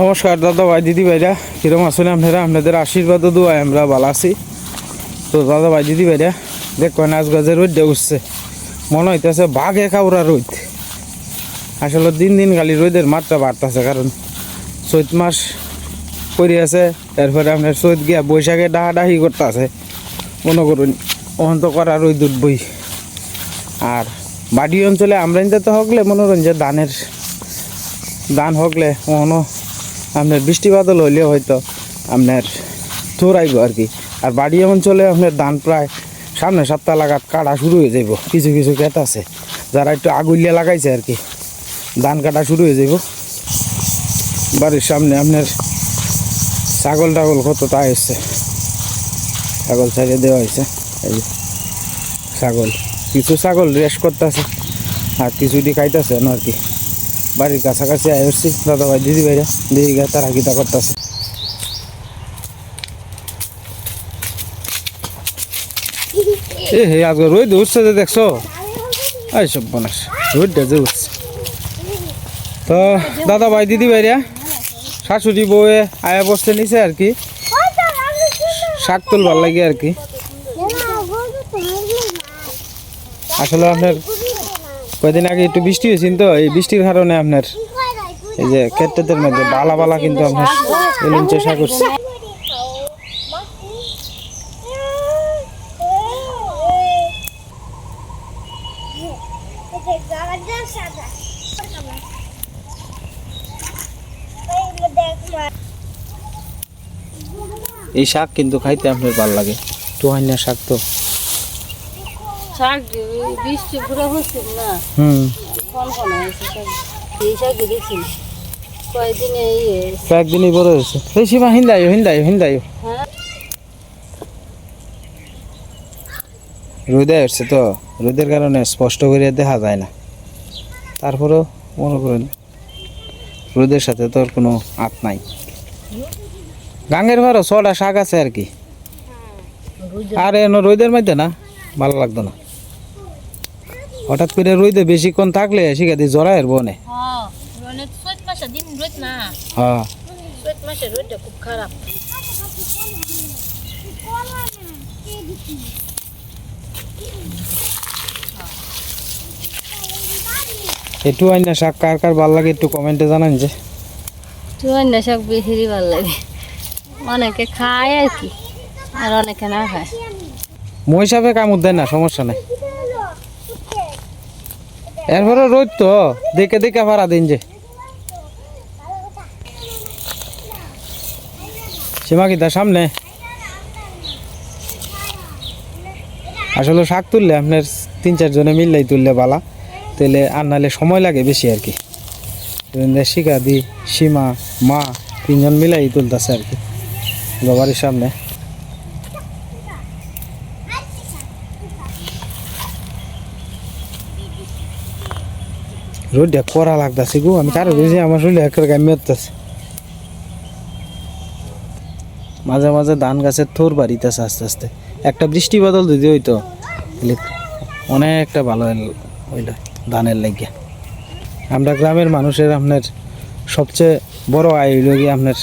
নমস্কার, দাদা ভাই, দিদি ভাইরা। কিরম আসলে আপনারা? আপনাদের আশীর্বাদ ও দোয়ায় আমরা ভালো আছি। তো দাদা ভাই, দিদি ভাইরা দেখবেন আজ গাছের রোদ উঠছে। মনে হইতেছে বাঘে কাউরা রোদ। আসলে দিন দিন খালি রোদের মাত্রা বাড়তেছে, কারণ চৈত মাস করে আছে এরপরে আপনার চৈত গিয়া বৈশাখে ডাহা ডাহি করতেছে। মনে করুন অহন্ত করা রোদ উঠবই। আর বাড়ি অঞ্চলে আমরা তো হকলে, মনে করেন যে ধানের ধান হকলে কখনো আপনার বৃষ্টি বাদল হইলে হয়তো আপনার থোরাইব আর কি। আর বাড়ি অঞ্চলে আপনার ধান প্রায় সামনে সপ্তাহ লাগাত কাটা শুরু হয়ে যাইব। কিছু কিছু ক্ষেত আছে, যারা একটু আগুলিয়া লাগাইছে আর কি। ধান কাটা শুরু হয়ে যাইব। বাড়ির সামনে আপনার ছাগল টাগল কত তা এসছে ছাগল ছেড়ে দেওয়া হয়েছে। এই ছাগল। কিছু ছাগল রেস্ট করতেছে, আর কিছুটি খাইতেছে না আর কি। বাড়ির কাছাকাছি আসছি দাদা ভাই দিদি ভাইরা দিদি গা তারা গীতা করতেছে। এ, হে, আজকে রোদ উঠছে যে দেখছ? এই সব বনাস রোদটা যে উঠছে। তো দাদা ভাই দিদি ভাইরা শাশুড়ি বউয়ে আয়া বসতে নিছে আর কি। শাক তুলবার লাগে আর কি। আসলে আপনার কয়দিন আগে একটু বৃষ্টি হয়েছিল তো, এই বৃষ্টির কারণে আপনার এই যে ক্ষেত্রের মধ্যে বালা বালা কিন্তু আপনার চেষ্টা করছে। এই শাক কিন্তু খাইতে আপনার ভালো লাগে। টুহাইনা শাক তো। শাক বৃষ্টি পুরো হচ্ছিল না। হয়েছে শাক এই শাক দেখছি কয়েকদিনে এই কয়েকদিনই বড় হয়েছে। এই সীমা হিন্দায়ো হিন্দায়ো হিন্দায়ো। হ্যাঁ। রোদে আসছে তো। রোদের কারণে স্পষ্ট করে দেখা যায় না। তারপরেও মনে করেন রোদের সাথে তো আর কোনো আত নাই। গাঙের ভাড়া ছটা শাক আছে আর কি। আর এন রোদের মধ্যে না ভালো লাগতো না। হঠাৎ করে রোদে বেশিক্ষণ থাকলে শিখাতে জড়ায়ের বনে। হ্যাঁ হ্যাঁ। খুব খারাপ। একটু আইনা শাক কার কার ভালো লাগে একটু কমেন্টে জানান যে। চুয়ান্ন শাক বেশি ভালো লাগে। অনেকে খায় আর কি আর অনেকে না খায়। মই হিসাবে কামড় দেয় না সমস্যা নাই। এরপরে রোদ তো, দেখে দেখে ভাড়া দিন যে। সীমা কি তার সামনে? আসলে শাক তুললে আপনার তিন চারজনে মিললেই তুললে বালা। তাহলে আর নাহলে সময় লাগে বেশি আর কি। শিকা দি সীমা, মা তিনজন মিলাই তুলতেছে আর কি। বাবারির সামনে। রোডটা করা লাগতেছে গো। আমি কারও বেশি আমার শরীরে একের গামি হতেছে মাঝে মাঝে ধান গাছের থোর বাড়িতেছে আস্তে আস্তে। একটা বৃষ্টি বদল দিদি হইতো, তাহলে অনেকটা ভালো হইল ধানের লাগিয়া। আমরা গ্রামের মানুষের আপনার সবচেয়ে বড় আয় হইল গিয়ে আপনার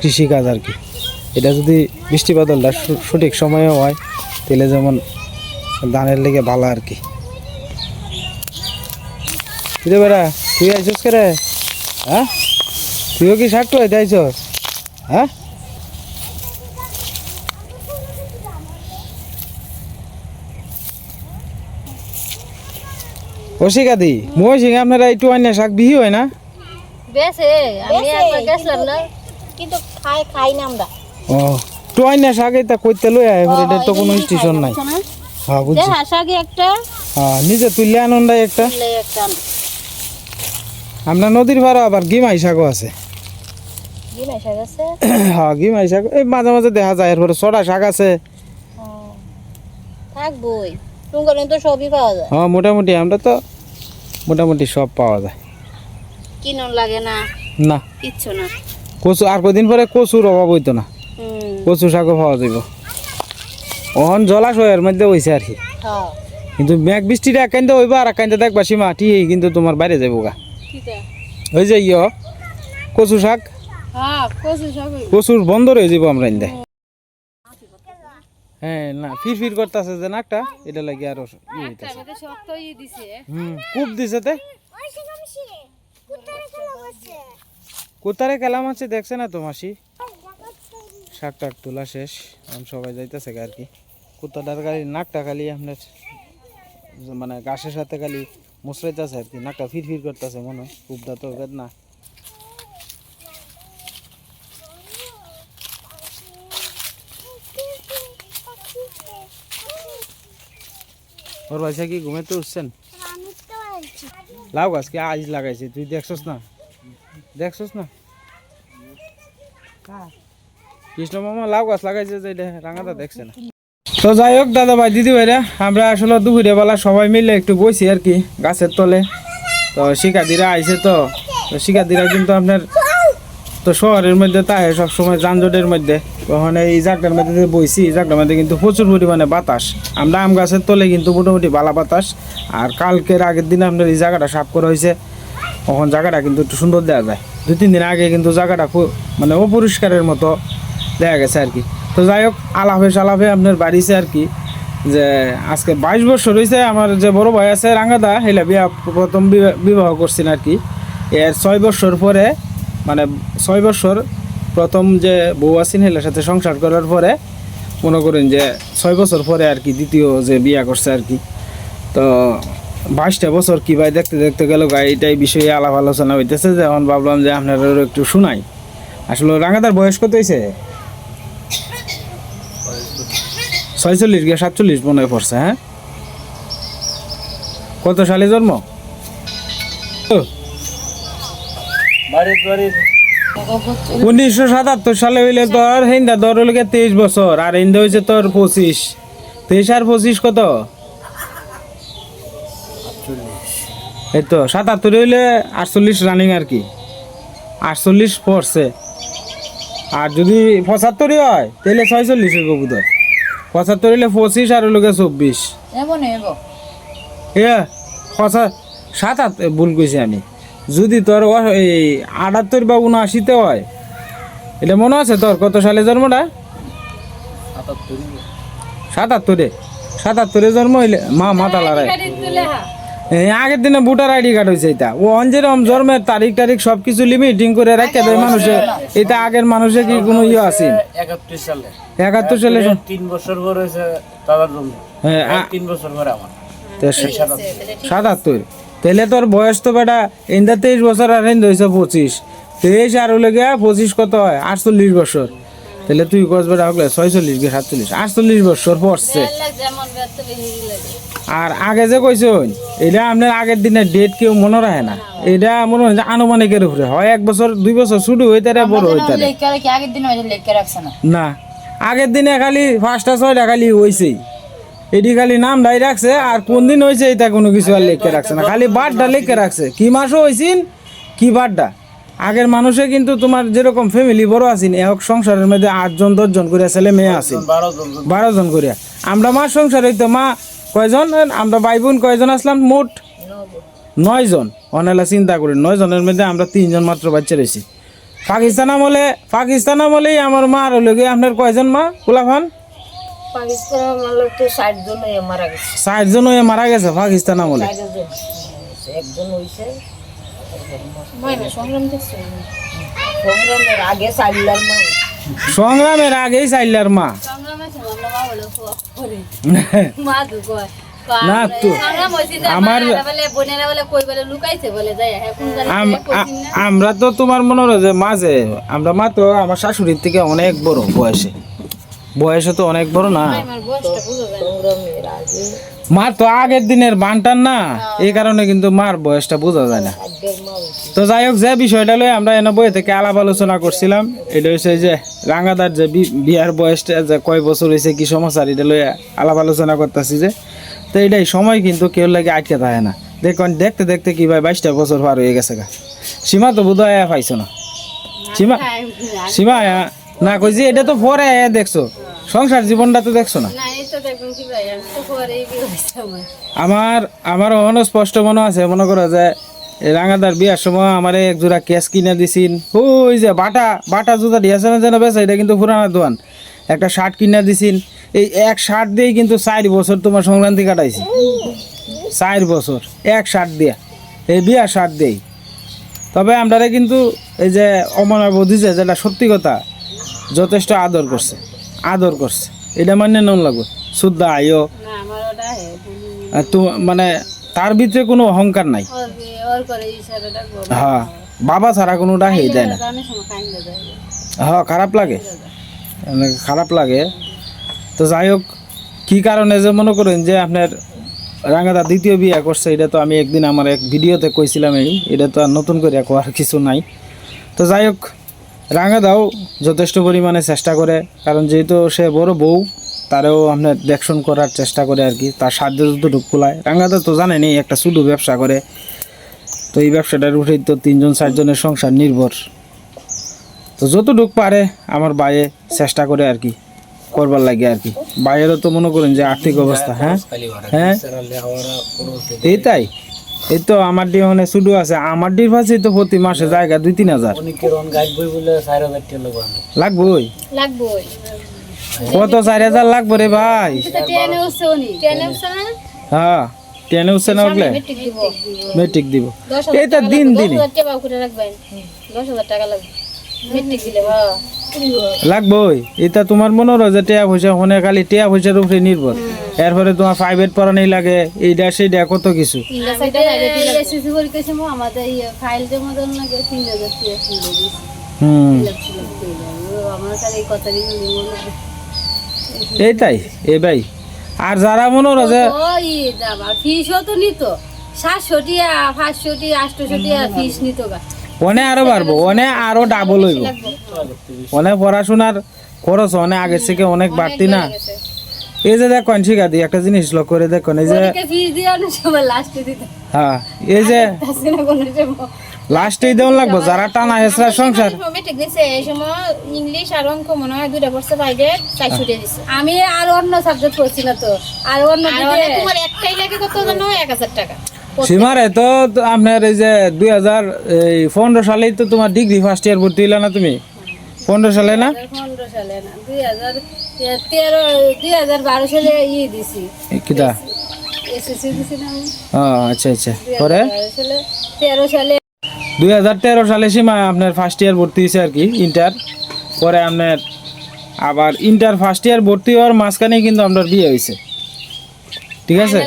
কৃষিকাজ আর কি। এটা যদি বৃষ্টি বাদলটা সঠিক সময়ে হয়, তাহলে যেমন ধানের লেগে ভালো আর কি। কিরে বেড়া তুই আইসস কে রে হ্যাঁ? তুইও কি শাক টুয়াইতে আইসস হ্যাঁ? শিকাদি মই সিং আপনারা একটু অন্য শাক বিহি হয় না? বেশে আমি একবার গেছিলাম না। কিন্তু খাই খাই না আমরা। ও টু অন্য শাক এটা কইতে লই আয় এটা তো কোনো স্টেশন নাই। হ্যাঁ বুঝছি। দেখা শাকে একটা। হ্যাঁ নিজে তুললে আনন্দ একটা। একটা। আমরা নদীর ভাড়া আবার গিমাই শাকও আছে। হ্যাঁ গিমাই শাক। এই মাঝে মাঝে দেখা যায় এরপরে ছটা শাক আছে। তো সবই পাওয়া যায়। হ্যাঁ মোটামুটি আমরা তো মোটামুটি সব পাওয়া যায়। কিনুন লাগে না? না। কিচ্ছু না। কচু আর কদিন পরে কচুর অভাব হইতো না। কচু শাকও পাওয়া জলাশয়ের মধ্যে হইছে আর কি। হ্যাঁ। কিন্তু মেঘ বৃষ্টিটা একান্তে হইবা আর একান্তে দেখবা সীমা ঠিক কিন্তু তোমার বাইরে যাব গা। ওই যে ইয় কচু শাক? হ্যাঁ কচু শাক প্রচুর বন্ধ রয়ে যাব আমরা ইন্দে হ্যাঁ না ফির ফির করতেছে যে নাকটা এটা লাগে আরও ইয়ে দিছে। হুম খুব দিছে তে। কোথারে কেলাম আছে দেখছে না তো মাসি? শাক টাক তোলা শেষ আমি সবাই যাইতেছে আর কি। কুত্তাটার খালি নাকটা খালি আপনার মানে গাছের সাথে খালি মুসরাইতেছে আর কি নাকটা ফির ফির করতেছে মনে হয় খুবটা তো বেদনা। ওর পয়সা কি ঘুমেতে উঠছেন? লাউ গাছ কি আজ লাগাইছে তুই দেখছস না? দেখছস না? কৃষ্ণ মামা লাউ গাছ লাগাইছে যে রাঙাটা দেখছে না। তো যাই হোক দাদা ভাই দিদি ভাইরা, আমরা আসলে দুপুরে বেলা সবাই মিলে একটু বসি আর কি, গাছের তলে। তো শিকাদিরা আইছে তো তো শিকাদিরা কিন্তু আপনার তো শহরের মধ্যে তাই সবসময় যানজটের মধ্যে। তখন এই জায়গাটার মধ্যে বইছি, এই জায়গাটার মধ্যে কিন্তু প্রচুর পরিমাণে বাতাস। আমরা আম গাছের তলে কিন্তু মোটামুটি বালা বাতাস। আর কালকের আগের দিন আপনার এই জায়গাটা সাফ করা হয়েছে। তখন জায়গাটা কিন্তু একটু সুন্দর দেওয়া যায়। দু তিন দিন আগে কিন্তু জায়গাটা মানে অপরিষ্কারের মতো দেখা গেছে আর কি। তো যাই হোক, আলাপে সালাপে আপনার বাড়িছে আর কি। যে আজকে বাইশ বছর হয়েছে আমার যে বড় ভাই আছে রাঙ্গাদা হেলা বিয়া প্রথম বিবাহ- করছেন আর কি। এর ছয় বছর পরে মানে ছয় বছর প্রথম যে বউ আছেন হেলার সাথে সংসার করার পরে, মনে করেন যে ছয় বছর পরে আর কি দ্বিতীয় যে বিয়া করছে আর কি। তো বাইশটা বছর কি ভাই দেখতে দেখতে গেল, গাই, এটাই বিষয়ে আলাপ আলোচনা হইতেছে, যে এখন ভাবলাম যে আপনারা একটু শোনাই। আসলে রাঙাদার বয়স কত হয়েছে ছয়চল্লিশ গিয়ে সাতচল্লিশ মনে পড়ছে হ্যাঁ? কত সালে জন্ম? উনিশশো সাতাত্তর সালে হইলে তোর হিন্দা তোর হইলে তেইশ বছর আর হিন্দা হয়েছে তোর পঁচিশ। তেইশ আর পঁচিশ কত? এই তো সাতাত্তর হইলে আটচল্লিশ রানিং আর কি। আটচল্লিশ পড়ছে। আর যদি পঁচাত্তরই হয় তাহলে ছয়চল্লিশ হইব বোধ হয় পঁচাত্তর হইলে পঁচিশ আর হইলে চব্বিশ। এমন এব। এ পঁচা সাত আট ভুল কইছি আমি। যদি তোর এই আটাত্তর বা উনআশিতে হয় এটা মনে আছে তোর? কত সালে জন্মটা? সাতাত্তরে। সাতাত্তরে। জন্ম হইলে মা মাতা লড়াই আগের দিনে ভোটার আইডি কার্ড হয়েছে এটা। ও অঞ্জেরম জন্মের তারিখ তারিখ সব কিছু লিমিটিং করে রেখে দেয় মানুষে। এটা আগের মানুষে কি কোনো ইয়ে আছে? একাত্তর সালে। একাত্তর সালে তিন বছর পর হয়েছে দাদার জন্ম। হ্যাঁ তিন বছর পরে আমার। সাতাত্তর। তাহলে তোর বয়স তো বেটা ইন্দা তেইশ বছর আর হয়েছে পঁচিশ। তেইশ আর হলে গিয়া পঁচিশ কত হয়? আটচল্লিশ বছর। তাহলে তুই কস বেটা হলে ছয়চল্লিশ গিয়ে সাতচল্লিশ? আটচল্লিশ বছর পড়ছে। আর আগে যে কইছেন এটা আপনার আগের দিনের ডেট কেউ মনে রাখে না। এটা মনে হয় আনুমানিকের উপরে। হয় এক বছর দুই বছর শুরু হইতারে বড় দিন রাখছে না। আগের দিনে খালি পাঁচটা ছয়টা খালি হয়েছেই এটি খালি নাম ডাই রাখছে আর কোন দিন হয়েছে এটা কোনো কিছু আর লিখে রাখছে না। খালি বারটা লিখে রাখছে। কি মাসও হয়েছিন কি বারটা আগের মানুষে কিন্তু তোমার যেরকম ফ্যামিলি বড় আছেন এক সংসারের মধ্যে আটজন দশজন করিয়া ছেলে মেয়ে আছেন বারো জন করিয়া। আমরা মা সংসার হইতো মা কয়জন? আমরা ভাই বোন কয়জন আসলাম? মোট নয় জন অনেলা চিন্তা করি নয় জনের মধ্যে আমরা তিনজন মাত্র বাচ্চা রয়েছি। পাকিস্তান আমলে পাকিস্তান আমলেই আমার মা আর হলো আপনার কয়জন মা? কুলাফান ষাট জন হয়ে মারা গেছে। ষাট জন মারা গেছে পাকিস্তান আমলে। একজন হয়েছে। সংগ্রামের আগে চাইলার মা সংগ্রামের আগেই চাইলার মা। আমরা মা বলে করে মা তো না তো আমার- আমার বলে বোনেরা বলে কই বলে লুকাইছে বলে যাই হ্যাঁ আমরা তো তোমার মনে হয় যে মাঝে আমরা মা তো আমার শাশুড়ির থেকে অনেক বড় বয়সে। বয়সে তো অনেক বড় না। মার তো আগের দিনের বানটান না এই কারণে কিন্তু মার বয়সটা বোঝা যায় না। তো যাই হোক যে বিষয়টা লয়ে আমরা এনে বই থেকে আলাপ আলোচনা করছিলাম এটা হচ্ছে যে রাঙ্গাদার যে বিয়ার বয়সটা যে কয় বছর হয়েছে কি সমস্যা এটা লয়ে আলাপ আলোচনা করতেছি যে। তো এটাই সময় কিন্তু কেউ লাগে আটকে থাকে না। দেখুন দেখতে দেখতে কি ভাই বাইশটা বছর পার হয়ে গেছে গা। সীমা তো বোধ হয় পাইছো না? সীমা সীমা আয়া- না কইছি এটা তো পরে দেখছ। সংসার জীবনটা তো দেখছ না? আমার। আমার অন স্পষ্ট মনে আছে মনে করো যে রাঙাদার বিয়ার সময় আমার এক জোড়া ক্যাশ কিনে দিছিন। ওই যে বাটা বাটা জুতা দিয়েছে না যেন বেছে এটা কিন্তু পুরানা দোয়ান। একটা শার্ট কিনে দিছিন। এই এক শার্ট দিয়েই কিন্তু চার বছর তোমার সংক্রান্তি কাটাইছি। চার বছর এক শার্ট দিয়া। এই বিয়া শার্ট দেই তবে আমরা কিন্তু এই যে অমনা বৌদি যে যেটা সত্যি কথা যথেষ্ট আদর করছে। আদর করছে। এটা মানে নন লাগবে। শুদ্ধ আয়ো। না আমার ওটা হে আর তো মানে তার ভিতরে কোনো অহংকার নাই। হ্যাঁ বাবা ছাড়া কোনোটা হেই দেয় না। হ্যাঁ খারাপ লাগে। মানে খারাপ লাগে। তো যাই হোক কী কারণে যে মনে করেন যে আপনার রাঙাদা দ্বিতীয় বিয়ে করছে এটা তো আমি একদিন আমার এক ভিডিওতে কইছিলাম এই এটা তো আর নতুন করে কোয়ার কিছু নাই। তো যাই হোক রাঙাদাও যথেষ্ট পরিমাণে চেষ্টা করে কারণ যেহেতু সে বড় বউ তারও আপনার দেখশন করার চেষ্টা করে আর কি তার সাধ্য যতটুকু কুলায়। রাঙাদা তো জানেনি একটা শুধু ব্যবসা করে। তো এই ব্যবসাটার উঠেই তো তিনজন চারজনের সংসার নির্ভর। তো যতটুক পারে আমার বাইয়ে চেষ্টা করে আর কি করবার লাগে আর কি। বাইরেও তো মনে করেন যে আর্থিক অবস্থা হ্যাঁ? হ্যাঁ? কোনো এই তাই এই তো আমার ডি মানে শুধু আছে। আমার ডির পাশে তো প্রতি মাসে জায়গা দুই তিন হাজার। লাগবই? লাগবো কত চার হাজার লাগবো রে ভাই? ট্রেনে হ্যাঁ টেনে উঠছে না উঠলে মেট্রিক দিব। এইটা এই তো দিন দিন। দশ হাজার টাকা লাগবে। লাগবই। এটা তোমার মনে হয় যে টিয়া পয়সা হনে খালি টিয়া পয়সার উপরে নির্ভর। এরপরে তোমার প্রাইভেট পড়ানি লাগে এইটা সেইটা কত কিছু। ইয়ে এইটাই এ ভাই। আর যারা মনে হয় যে ফিসও তো নিত। সাতশো টিয়া পাঁচশো টিয়া আটশো টিয়া ফিস নিত গা। অনে আরও বাড়বো অনে আরও ডাবল হইব। অনে পড়াশোনার খরচ অনেক আগের থেকে অনেক বাড়তি না? এই যে দেখেন ঠিক আছে একটা জিনিস লক্ষ্য করে দেখুন এই যে হ্যাঁ এই যে লাস্টেই দেওয়ান লাগবো যারা টানা হেসরা সংসার। এই সময় ইংলিশ আর অঙ্ক মনে হয় চাই ছুটে দিছে। আমি আর অন্য সাবজেক্ট পড়ছি না তো আর অন্য একটাই লাগে কত জানো এক হাজার টাকা। সীমারে তো আপনার এই যে দুই হাজার এই পনেরো সালেই তো তোমার ডিগ্রি ফার্স্ট ইয়ার ভর্তি হইলে না তুমি? পনেরো সালে না? পনেরো সালে না। দুই হাজার তেরো দুই হাজার বারো সালে ইয়ে দিছি। কিটা? এসএসসি আচ্ছা আচ্ছা। পরে? তেরো সালে দুই হাজার তেরো সালে সীমা আপনার ফার্স্ট ইয়ার ভর্তি হয়েছে আর কি ইন্টার পরে আপনার আবার ইন্টার ফার্স্ট ইয়ার ভর্তি হওয়ার মাঝখানেই কিন্তু আপনার বিয়ে হয়েছে ঠিক আছে?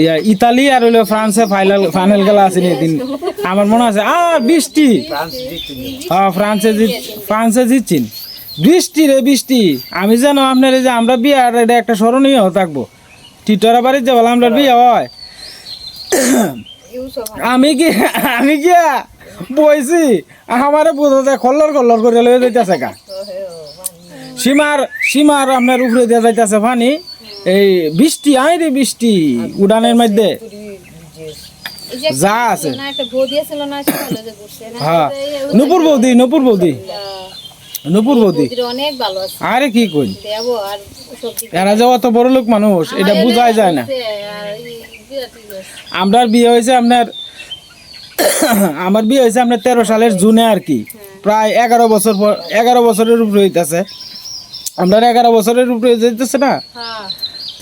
ইয়া, ইতালি আর হইল ফ্রান্সে ফাইনাল ফাইনাল খেলা আছে এদিন। আমার মনে আছে আর বৃষ্টি। হ্যাঁ ফ্রান্সে জিত ফ্রান্সে জিতছেন। বৃষ্টি রে বৃষ্টি। আমি জানো আপনার এই যে আমরা বিয়ে আর এটা একটা স্মরণীয় থাকব। টিটরা বাড়ির যে বলে আমরা বিয়ে হয়। আমি কি আমি কি বইছি? আমার বোঝাতে খল্লর খল্লর করে লয়ে যাইতেছে কা সীমার সীমার আপনার উপরে দিয়ে যাইতেছে পানি এই বৃষ্টি আই রে বৃষ্টি, উড়ানের মধ্যে। যা আছে। হ্যাঁ। নুপুর বৌদি নুপুর বৌদি। নুপুর বৌদি। আরে কি কই? এরা যে অত বড় লোক মানুষ, এটা বোঝাই যায় না। আমার বিয়ে হয়েছে আপনার, আমার বিয়ে হয়েছে আপনার তেরো সালের জুনে আর কি। প্রায় এগারো বছর পর, এগারো বছরের উপরে হইতেছে। আপনার এগারো বছরের উপরে যেতেছে না? হ্যাঁ।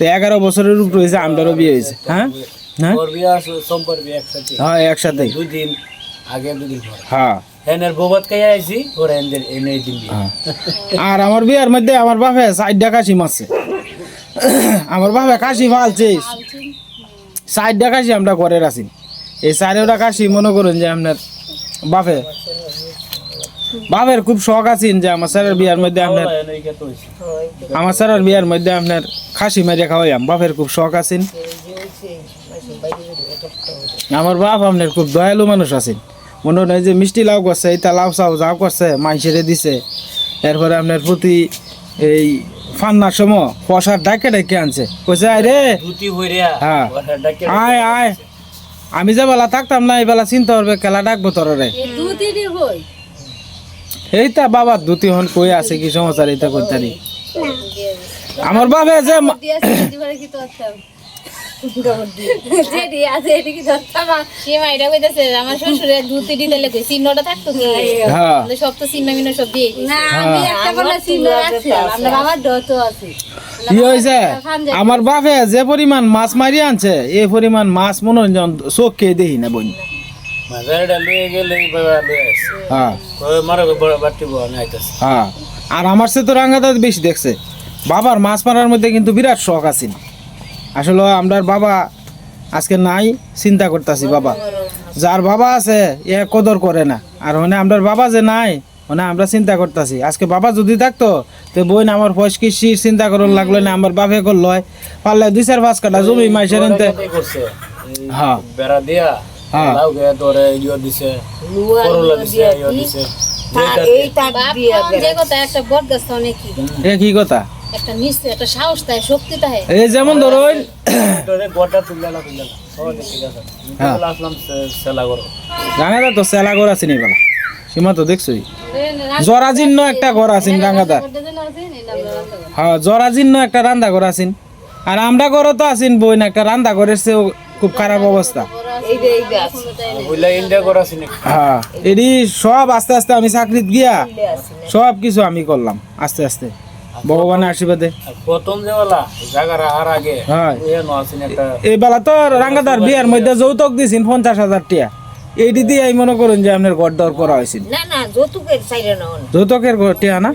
তো এগারো বছরের উপরে হয়েছে আমারও বিয়ে হয়েছে। হ্যাঁ? হ্যাঁ? হ্যাঁ একসাথে। দুদিন আগে দুদিন হ্যাঁ। হ্যাঁ। আর আমার বিয়ার মধ্যে আমার বাপে সাইডটা কাশি মারছে। আমার বাপে কাশি ফালছে। সাইডটা কাশি আমরা করে আছি এই সাইডটা কাশি মনে করুন যে আপনার বাপে বাপের খুব শখ আছেন যে আমার স্যারের বিয়ার মধ্যে আপনার। আমার স্যারের বিয়ার মধ্যে আপনার খাসি মেরে খাওয়াইয়াম। বাপের খুব শখ আছেন। আমার বাপ আপনার খুব দয়ালু মানুষ আছেন। মনে হয় যে মিষ্টি লাউ করছে এইটা লাউ চাউ যাও করছে মাইসেরে দিছে। এরপরে আপনার প্রতি এই ফান্নার সময় পয়সার ডাকে ডাকে আনছে। কইছে আয় রে! হ্যাঁ। আয় আয়। আমি যে বেলা থাকতাম না এই বেলা চিন্তা করবে খেলা ডাকবো তোর হই। এইটা বাবার দুটি হন কই আছে, কি সমাচার এইটা কইতারি আমার বাবে যে মাইরা কইতাছে আমার হ্যাঁ সব চিহ্ন বাপে যে পরিমাণ মাছ মারি আনছে এই পরিমাণ মাছ মনোরঞ্জন চোখকে দেখি না বোন আর আমার সে তো রাঙ্গা রাঙ্গাদা বেশি দেখছে। বাবার মাছ মারার মধ্যে কিন্তু বিরাট শখ আছে। আসলে আমরার বাবা আজকে নাই চিন্তা করতেছি বাবা। যার বাবা আছে এ কদর করে না। আর মানে আমরার বাবা যে নাই মানে আমরা চিন্তা করতেছি। আজকে বাবা যদি থাকতো তো বোন আমার ফস কিস্তির চিন্তা করার লাগল না আমার বাপে করল হয়। পারলে দুই চার পাঁচ কাটা জমি মাইসের হ্যাঁ। বেড়া দিয়া। হ্যাঁ। লাউ গে তোরে ইয়ে দিছে করলা দিছে ইয়ে দিছে। তা- এই তার বাপ দিয়ে কম যে কথা একটা বট গাছ তো অনেক কি এ কি কথা? একটা নিশ্চয় একটা সাহস তাই শক্তি তাই। এই যেমন ধরুন হ্যাঁ। আমি আসলাম সে- সেলা করো রাঙাদা তো সেলা ঘর আছে নি বলা সীমা তো দেখছই। জরাজীর্ণ একটা ঘর আছেন রাঙাদার হ্যাঁ জরাজীর্ণ একটা রান্দা ঘর আছেন আর আমরা ঘরও তো আছেন বই না একটা রান্দা ঘরের চেয়েও খুব খারাপ অবস্থা। হ্যাঁ। এটি সব আস্তে আস্তে আমি চাকরিত গিয়া সব কিছু আমি করলাম আস্তে আস্তে। ভগবানের আশীর্বাদে। প্রথম যে বলা জায়গা রাখার আগে হ্যাঁ। এ নো আছে একটা এই বেলা তো রাঙ্গাদার বিয়ার মধ্যে যৌতুক দিছেন পঞ্চাশ হাজার টিয়া। এইটি দিয়ে আমি মনে করুন যে আপনার ঘর দর করা হয়েছিল। না না যৌতুকের ঘর টিয়া না?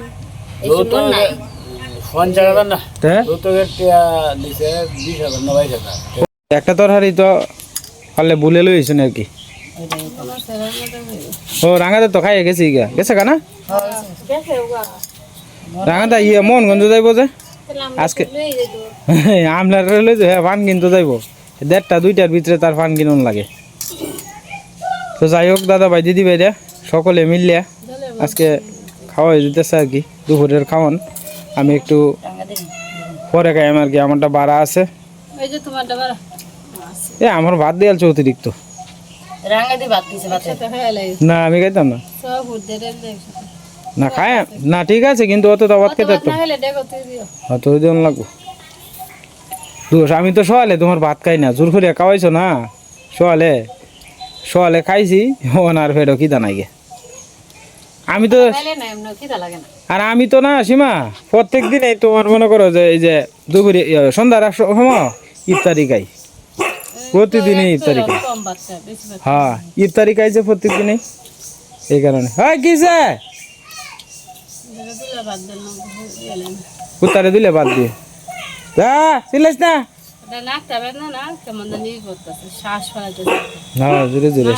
একটা তরহারি তো পারলে ভুলে লইছেন আর কি? ও রাঙাদা তো খাইয়ে গেছি গা গেছে কানা রাঙাদা ইয়ে মন গঞ্জ যাইব যে। আজকে আমলার লই যে ফান কিনতে যাইব। দেড়টা দুইটার ভিতরে তার ফান কিনুন লাগে তো যাই হোক দাদা ভাই, দিদি ভাইরা সকলে মিললিয়া আজকে খাওয়াই দিতেছে আর কি, দুপুরের খাওয়ান আমি একটু পরে খাই আর কি, আমারটা বাড়া আছে এই যে তোমার ডাবার এ আমার ভাত অতিরিক্ত। দিয়ে ভাত দিছে ভাতে তো হয়ে লাগে না আমি খাইতাম না। না খায় না। ঠিক আছে কিন্তু অত খেতে তো। তুই দিও। অত দিন লাগবো। দোষ আমি তো সকালে তোমার ভাত খাই না। জোর করে খাওয়াইছো না? সকালে সকালে খাইছি ওনার ফেরো কি দানাই গে। আমি তো আর আমি তো না সীমা প্রত্যেক দিনে তোমার মনে করো যে এই যে দুপুরে ইয়ে, সন্ধ্যার সময় ইফতারি খাই। প্রতিদিনই ইফতারি খাই হ্যাঁ ইফতারি খাইছে প্রত্যেক দিনই এই কারণে। হয় কি কুত্তারে দিলে বাদ দিয়ে। যা চিল্লাইস না। জোরে জোরে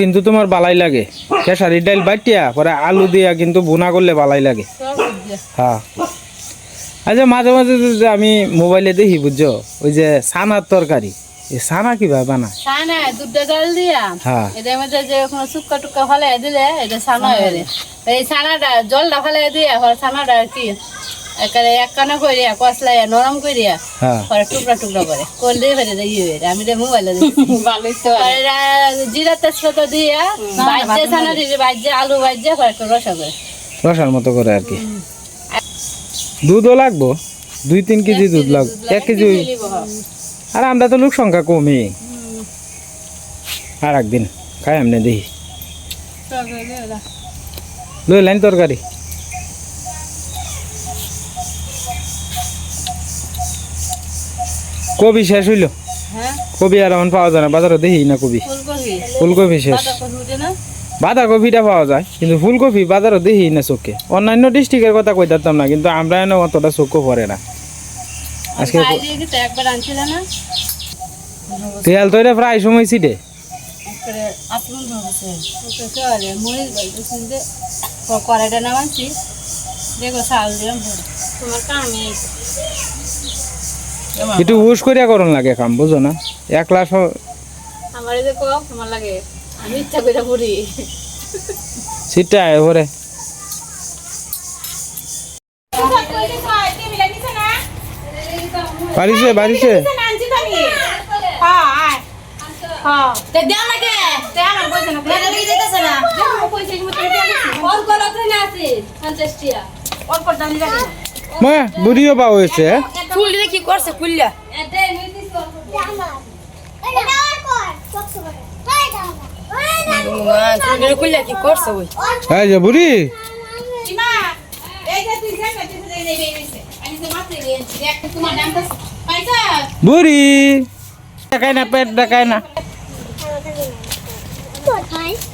কিন্তু তোমার বালাই লাগে। খেসারি ডাইল বাটিয়া পরে আলু দিয়া কিন্তু ভুনা করলে বালাই লাগে। হ্যাঁ। আচ্ছা মাঝে মাঝে যে আমি মোবাইলে দেখি বুঝছ? ওই যে সানার তরকারি। সানা কীভাবে বানায়? সানা দুধটা জাল দিয়া। হ্যাঁ। এটার মধ্যে যে কোনো শুক্কা টুক্কা ফেলাই দিলে এটা সানা হয়ে যায়। এই সানাটা জলটা ফেলাই দিয়া সানাটা আর কি একেবারে এক কানা করিয়া কষলাই নরম করিয়া হ্যাঁ। পরে টুকরা টুকরা করে। দিয়ে ফেলে দেয় ইয়ে হয়ে। আমি মোবাইলে দেখি। পরে রা- জিরা তেজপাতা দিয়া ভাজছে সানা দিয়ে ভাজছে আলু ভাজছে পরে একটু রসা করে। রসার মতো করে আর কি। দুধও লাগবো? দুই তিন কেজি দুধ লাগবে। এক কেজি আর আমরা তো লোক সংখ্যা কমই। আর একদিন খাই এমনি দেখি। লই লাইন তরকারি। কবি শেষ হইল? হ্যাঁ। কবি আর এখন পাওয়া যায় না বাজারে দেখি না কবি। ফুলকপি। ফুলকপি শেষ। বাঁধাকপিটা পাওয়া যায় কিন্তু ফুলকপি বাজারে দেখি না চোখে। অন্যান্য ডিস্ট্রিক্টের কথা কই দিতাম না কিন্তু আমরা এনে অতটা চোখও পড়ে না। আজকে তেল তো এটা প্রায় সময় ছিটে। কড়াইটা নামাচ্ছি। দেখো চাল দিলাম তোমার কামে একটু উস করিয়া করন লাগে কাম বুঝো না? একলা আমার এই যে কম তোমার লাগে আমি ইচ্ছা করে পড়ি। ছিটটা আয় বাড়িছে বাড়িছে। বুড়িও বা হয়েছে হ্যাঁ? কি করছে এটাই নিতিস চুল দিয়ে কুল্লা কি করছে ওই এই যে বুড়ি ইমা এই যে তুই জায়গা তুই এই এই এই আমি যে মাত্র গেছি দেখ বুড়ি। দেখায় না পেট দেখায় না।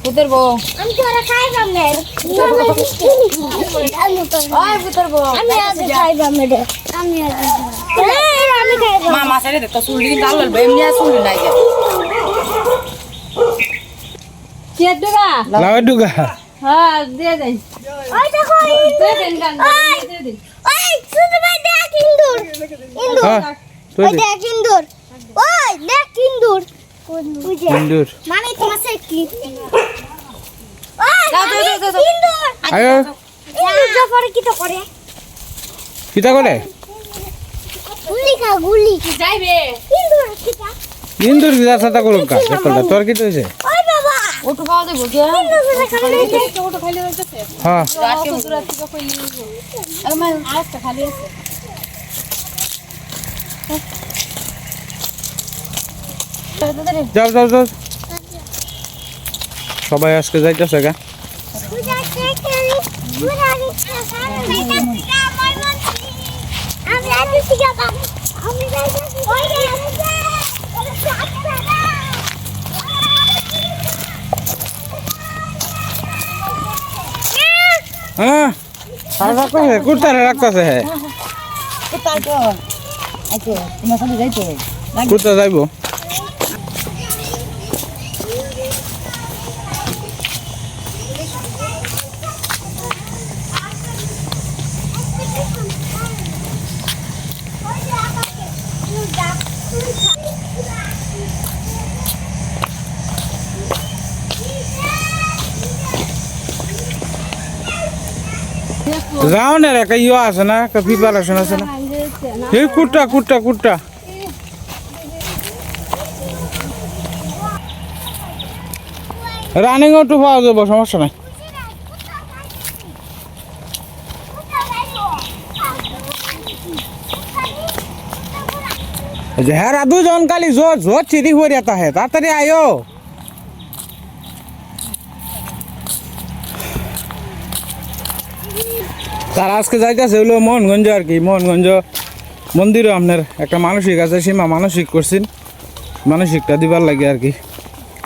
পুতের বউ। আমি ওই পুতের বউ এই মা দেখো লবে এমনি নাই। কে দুগা লাগাই ডুগা। হ্যাঁ দিয়ে দেন ওই দেখো দিয়ে দেন গান দিয়ে দেন ওই শুধু ভাই দেখ ইন্দুর। ইন্দুর। হ্যাঁ ওই দেখ ইন্দুর। ওই দেখ ইন্দুর। ইন্দুর। মানে তোমার সে যাও। ইন্দুর। আয়ো। ইন্দুর জাফরে কি তো করে? করে? গুলি গুলি। যাইবে। ইন্দুর কিটা ইন্দুর কিতা সাতা করুক কা দেখলটা তোর কি বাবা। ওটু খাওয়া দেবো কে ইন্দুর খালি খালি ওটা খালি হইতেছে হ্যাঁ। সুরা থেকে কইলি আমার আজটা খালি আছে। যাও যাও যাও। সবাই আজকে যাইতেছে গা। হ্যাঁ? আর রাখছে কুর্তারে রাখছে হ্যাঁ কুর্তা যাইবো। যাও না রে একটা ইয়ে আছে না একটা প্রিপারেশন আছে না এই কুর্তা কুর্তা কুর্তা রানিং একটু পাওয়া যাব সমস্যা নাই যে হ্যাঁ রাধু জন কালি জো জো চিরি হয়ে যেতে है তাড়াতাড়ি আয়ো তার আজকে যাইতেছে হলো মোহনগঞ্জ আর কি, মোহনগঞ্জ মন্দিরও আপনার একটা মানসিক আছে, সীমা মানসিক করছেন, মানসিকটা দিবার লাগে আর কি।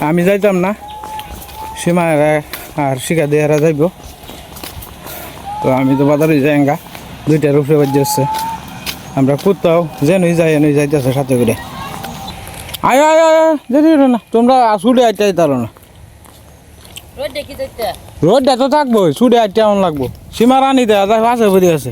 আমি যাইতাম না সীমা এরা আর শিখা দিয়ে এরা যাইব। তো আমি তো বাজারে যাইঙ্গা দুইটার উপরে বাজ্য হচ্ছে। আমরা কোথাও যেনই যাই, এনই যাইতেছে সাথে করে। আয় আয় আয় যেতে না, তোমরা ছুটে আইতে আইতারো না। দেখি রোডটা তো থাকব আইতে কেমন লাগবো। সীমা রানি দেয় আছে।